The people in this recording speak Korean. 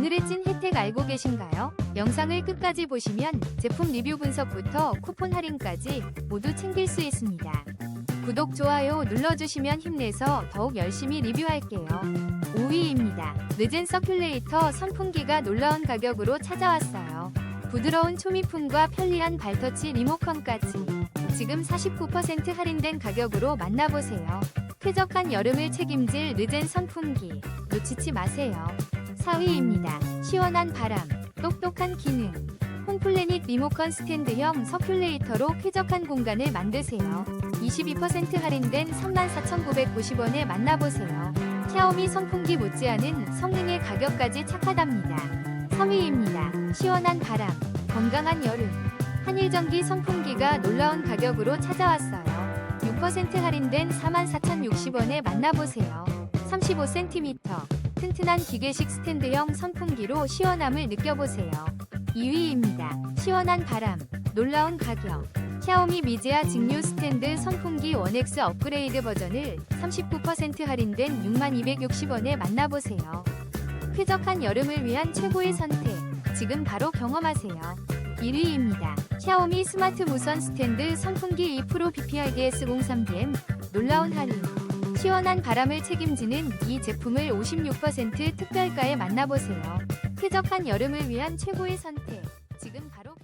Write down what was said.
오늘의 찐 혜택 알고 계신가요? 영상을 끝까지 보시면 제품 리뷰 분석부터 쿠폰 할인까지 모두 챙길 수 있습니다. 구독, 좋아요 눌러주시면 힘내서 더욱 열심히 리뷰할게요. 5위입니다. 늦은 서큘레이터 선풍기가 놀라운 가격으로 찾아왔어요. 부드러운 초미풍과 편리한 발터치 리모컨까지 지금 49% 할인된 가격으로 만나보세요. 쾌적한 여름을 책임질 르젠 선풍기 놓치지 마세요. 4위입니다. 시원한 바람, 똑똑한 기능. 홈플래닛 리모컨 스탠드형 서큘레이터로 쾌적한 공간을 만드세요. 22% 할인된 34,990원에 만나보세요. 샤오미 선풍기 못지않은 성능의 가격까지 착하답니다. 3위입니다. 시원한 바람, 건강한 여름. 한일전기 선풍기가 놀라운 가격으로 찾아왔어요. 6% 할인된 44,060원에 만나보세요. 35cm, 튼튼한 기계식 스탠드형 선풍기로 시원함을 느껴보세요. 2위입니다. 시원한 바람, 놀라운 가격. 샤오미 미지아 직류 스탠드 선풍기 원엑스 업그레이드 버전을 39% 할인된 6260원에 만나보세요. 쾌적한 여름을 위한 최고의 선택. 지금 바로 경험하세요. 1위입니다. 샤오미 스마트 무선 스탠드 선풍기 2 프로 BPRDS 03DM 놀라운 할인. 시원한 바람을 책임지는 이 제품을 56% 특별가에 만나보세요. 쾌적한 여름을 위한 최고의 선택. 지금 바로